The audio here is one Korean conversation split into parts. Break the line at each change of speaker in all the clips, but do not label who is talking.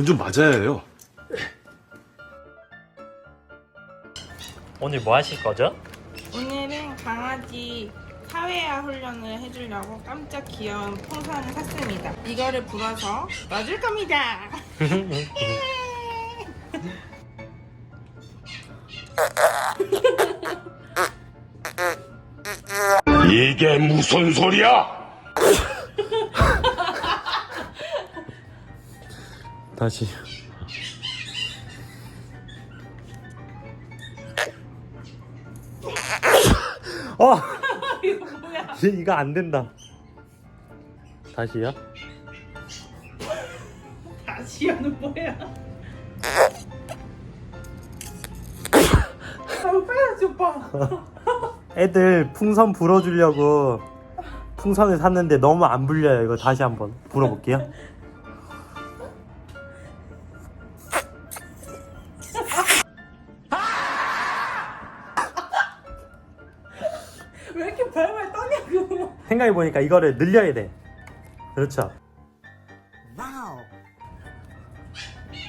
그건 좀 맞아야 해요.
오늘 뭐 하실 거죠?
오늘은 강아지 사회화 훈련을 해주려고 깜짝 귀여운 풍선을 샀습니다. 이거를 불어서 놔줄 겁니다.
이게 무슨 소리야?
다시. 어!
이거 뭐야?
이거 안 된다. 다시요?
다시야는 뭐야? 아, 빨리 오빠.
애들 풍선 불어주려고 풍선을 샀는데 너무 안 불려요. 이거 다시 한번 불어볼게요. 생각해 보니까 이거를 늘려야 돼. 그렇죠.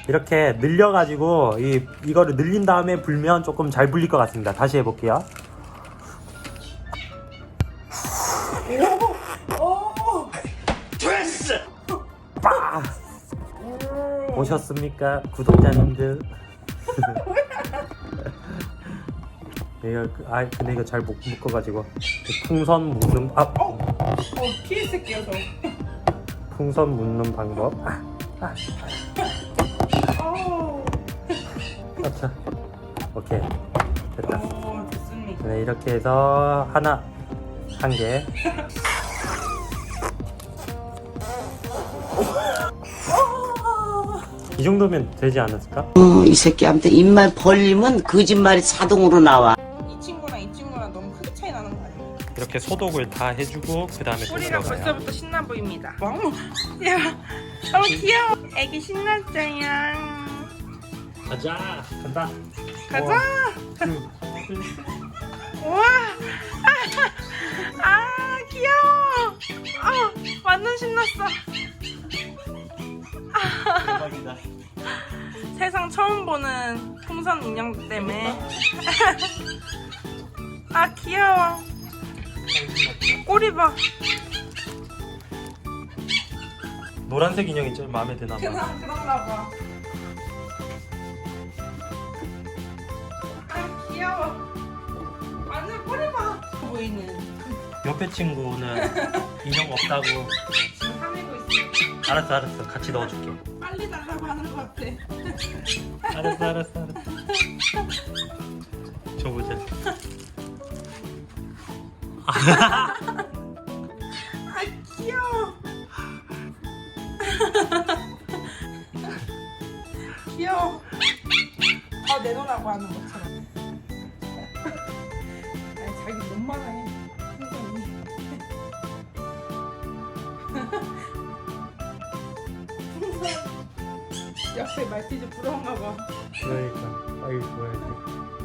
이렇게 늘려가지고 이, 이거를 늘린 다음에 불면 조금 잘 불릴 것 같습니다. 다시 해볼게요.
오!
됐어!
빠! 오셨습니까? 구독자님들. 이거, 그- 아, 근데 이거 잘 못 묶어가지고. 이 풍선 묶는, 아,
어, 피했을게요, 저.
풍선 묶는 방법. 아,
어,
아차. 오케이. 됐다.
오, 좋습니다.
네, 이렇게 해서 하나, 한 개. 이 정도면 되지 않았을까?
어, 이 새끼한테 입만 벌리면 거짓말이 자동으로 나와.
이렇게 소독을 다 해주고 그 다음에 들어가요.
벌써부터 신나 보입니다. 왕, 야, 너무 귀여워. 애기 신났어요.
가자, 간다.
가자. 우와, 아, 귀여워. 아, 완전 신났어.
대박이다.
세상 처음 보는 풍선 인형 때문에. 아, 귀여워. 꼬리 봐.
노란색 인형이 제일 마음에 드나 봐.
그냥 그런가 봐. 아, 귀여워. 완전 꼬리 봐. 보이는.
옆에 친구는 인형 없다고.
지금 화내고 있어.
알았어, 알았어. 같이 넣어줄게.
빨리 달라고 하는 것 같아.
알았어, 알았어, 알았어. 줘보자.
아, 귀여워. 귀여워. 아, 내놓으라고 하는 것처럼. 아니, 자기 몸만 해. 풍선이. 풍선. 옆에 말티즈 부러운가 봐.
그러니까 빨리 줘야지.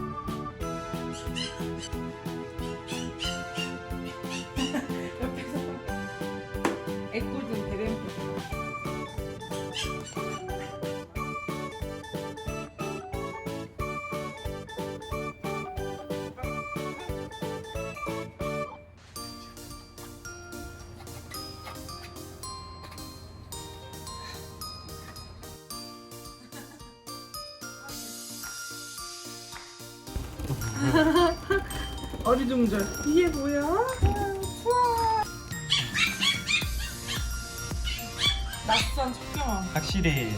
어리둥절. 이게 뭐야? 우와. 낯선 첫 경험.
확실히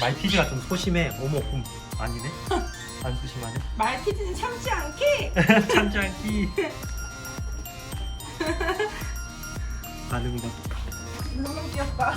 말티즈가 좀 소심해. 어머, 음, 아니네? 안 소심하네?
말티즈는 참지 않게.
참지 않기. 반응 봐.
너무 귀엽다.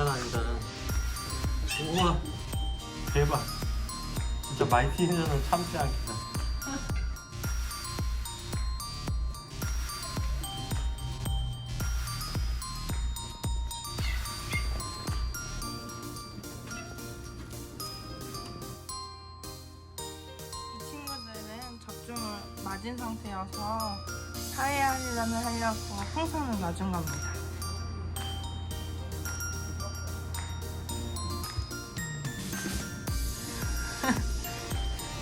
장난 아니다. 우와 대박. 진짜 마이티 해저는 참지 않겠다.
친구들은 접종을 맞은 상태여서 사회화라면 하려고 풍선을 맞은 겁니다.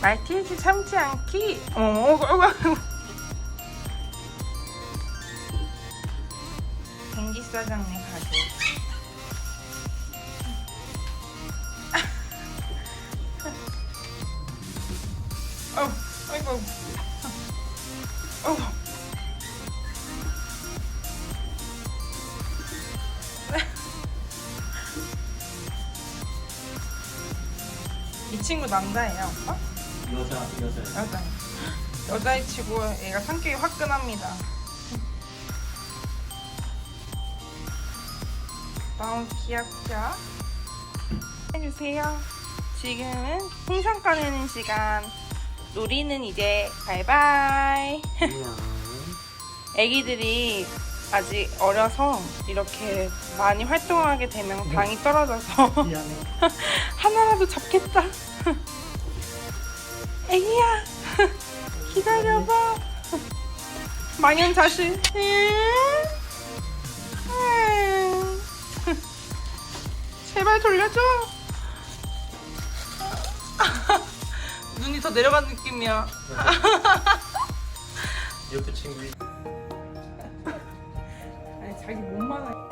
말티즈 참지 않기. 어, 어, 어, 어. 갱기 사장님 가게. 어. 어. 이 친구 남자예요, 오빠?
여자 여자.
여자. 여자의 치고 얘가 성격이 화끈합니다. 너무 귀엽죠? 해주세요. 지금은 풍선 꺼내는 시간. 놀이는 이제 바이바이. 애기들이 아직 어려서 이렇게 많이 활동하게 되면 당이 떨어져서
미안해.
하나라도 잡겠다. 애기야, 기다려봐. 망연자실. 음. 제발 돌려줘. 눈이 더 내려간 느낌이야.
옆에 친구.
아니 자기 몸만 하-